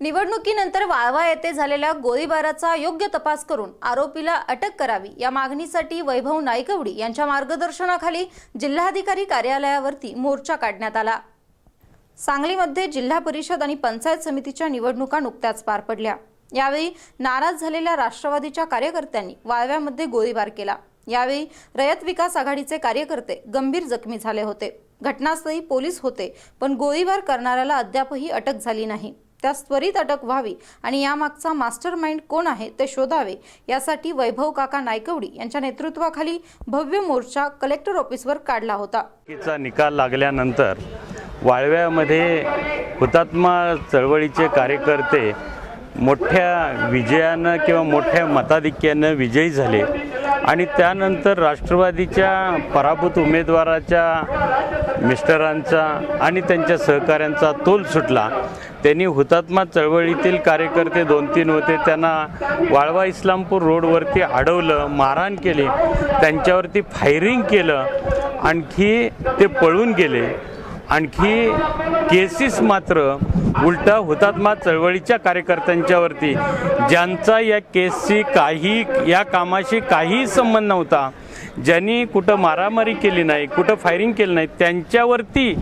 निवडणुकीनंतर वाळवा येथे झालेल्या गोळीबाराचा योग्य तपास करून आरोपीला अटक करावी या मागणीसाठी वैभव नाईकवडी यांच्या मार्गदर्शनाखाली जिल्हाधिकारी कार्यालयावरती मोर्चा काढण्यात आला. सांगलीमध्ये जिल्हा परिषद आणि पंचायत समितीच्या निवडणुका नुकत्याच पार पडल्या. यावेळी नाराज झालेल्या राष्ट्रवादीच्या कार्यकर्त्यांनी वाळव्यामध्ये गोळीबार केला. यावेळी रयत विकास आघाडीचे कार्यकर्ते गंभीर जखमी झाले होते. घटनास्थळी पोलीस होते पण गोळीबार करणाऱ्याला अद्यापही अटक झाली नाही. त्यास त्वरित अटक व्हावी आणि यामागचा मास्टर माइंड कोण आहे ते शोधावे यासाठी वैभव काका नायकवडी यांच्या नेतृत्वाखाली भव्य मोर्चा कलेक्टर ऑफिसवर काढला होता. निकाल लागल्यानंतर वाळव्यामध्ये हुतात्मा चळवळीचे कार्यकर्ते मोठ्या विजयानं किंवा मोठ्या मताधिक्यानं विजयी झाले. आणि त्यानंतर राष्ट्रवादीच्या पराभूत उमेदवाराच्या मिस्टरांचा आणि त्यांच्या सहकाऱ्यांचा तोल सुटला. त्यांनी हुतात्मा चळवळीतील कार्यकर्ते दोन तीन होते. त्यांना वाळवा इस्लामपूर रोडवरती अडवलं मारहाण केली. त्यांच्यावरती फायरिंग केलं. आणखी ते पळून गेले. आणखी केसेस मात्र उलटा हुतात्मा चळवळीच्या कार्यकर्त्यांच्यावरती. ज्यांचा या केसशी काही या कामाशी काहीही संबंध नव्हता ज्यांनी कुठं मारामारी केली नाही कुठं फायरिंग केलं नाही त्यांच्यावरती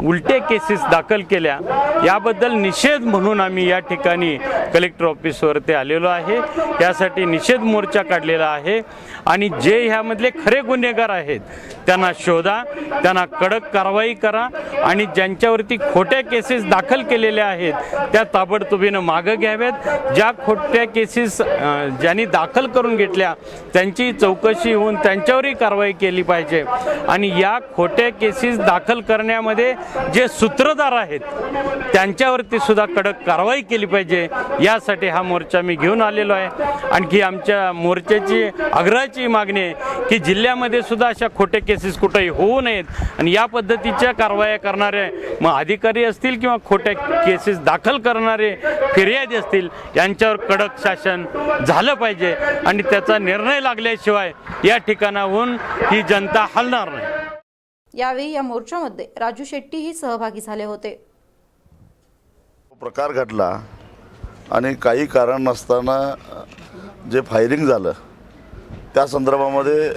उलटे केसेस दाखल केल्या. याबद्दल निषेध म्हणून आम्ही या ठिकाणी कलेक्टर ऑफिसवरती आलेलो आहे. यासाठी निषेध मोर्चा काढलेला आहे. आणि जे ह्यामधले खरे गुन्हेगार आहेत त्यांना शोधा त्यांना कडक कारवाई करा. आणि ज्यांच्यावरती खोट्या केसेस दाखल केलेल्या आहेत त्या ताबडतोबीनं मागं घ्याव्यात. ज्या खोट्या केसेस ज्यांनी दाखल करून घेतल्या त्यांची चौकशी होऊन त्यांच्यावरही कारवाई केली पाहिजे. आणि या खोट्या केसेस दाखल करण्यामध्ये जे सूत्रधार आहेत त्यांच्यावरती सुद्धा कडक कारवाई केली पाहिजे. यासाठी हा मोर्चा मी घेऊन आलेलो आहे. आणखी आमच्या मोर्चाची आग्रहाची मागणी आहे की जिल्ह्यामध्ये सुद्धा अशा खोटे केसेस कुठेही होऊ नयेत. आणि या पद्धतीच्या कारवाया करणारे मग अधिकारी असतील किंवा खोट्या केसेस दाखल करणारे फिर्यादी असतील यांच्यावर कडक शासन झालं पाहिजे आणि त्याचा निर्णय लागल्याशिवाय या ठिकाणाहून ही जनता हलणार नाही. यावेळी या मोर्चामध्ये राजू शेट्टीही सहभागी झाले होते. प्रकार घडला आणि काही कारण नसताना जे फायरिंग झालं त्या संदर्भामध्ये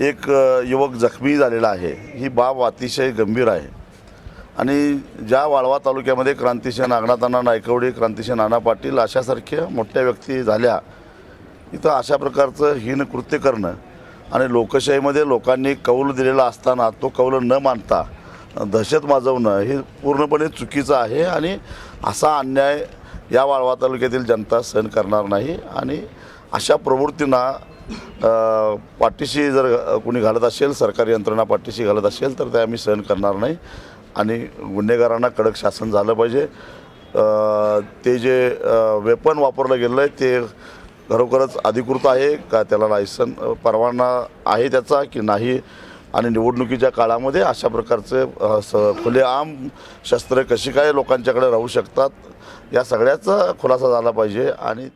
एक युवक जखमी झालेला आहे. ही बाब अतिशय गंभीर आहे. आणि ज्या वाळवा तालुक्यामध्ये क्रांतिसिंह नागनाथांना नायकवडी क्रांतिसिंह नाना पाटील अशासारख्या मोठ्या व्यक्ती झाल्या इथं अशा प्रकारचं हीन कृत्य करणं आणि लोकशाहीमध्ये लोकांनी कौल दिलेला असताना तो कौल न मानता दहशत माजवणं हे पूर्णपणे चुकीचं आहे आणि असा अन्याय या वाळवा तालुक्यातील जनता सहन करणार नाही आणि अशा प्रवृत्तींना पाठीशी जर कुणी कोणी घालत असेल सरकारी यंत्रणा पाठीशी घालत असेल तर ते आम्ही सहन करणार नाही. आणि गुन्हेगारांना कडक शासन झालं पाहिजे. ते जे वेपन वापरलं गेलं आहे ते खरोखरच अधिकृत आहे का त्याला लायसन परवाना आहे त्याचा की नाही? आणि निवडणुकीच्या काळामध्ये अशा प्रकारचे स खुलेआम शस्त्रे कशी काय लोकांच्याकडे राहू शकतात? या सगळ्याचा खुलासा झाला पाहिजे आणि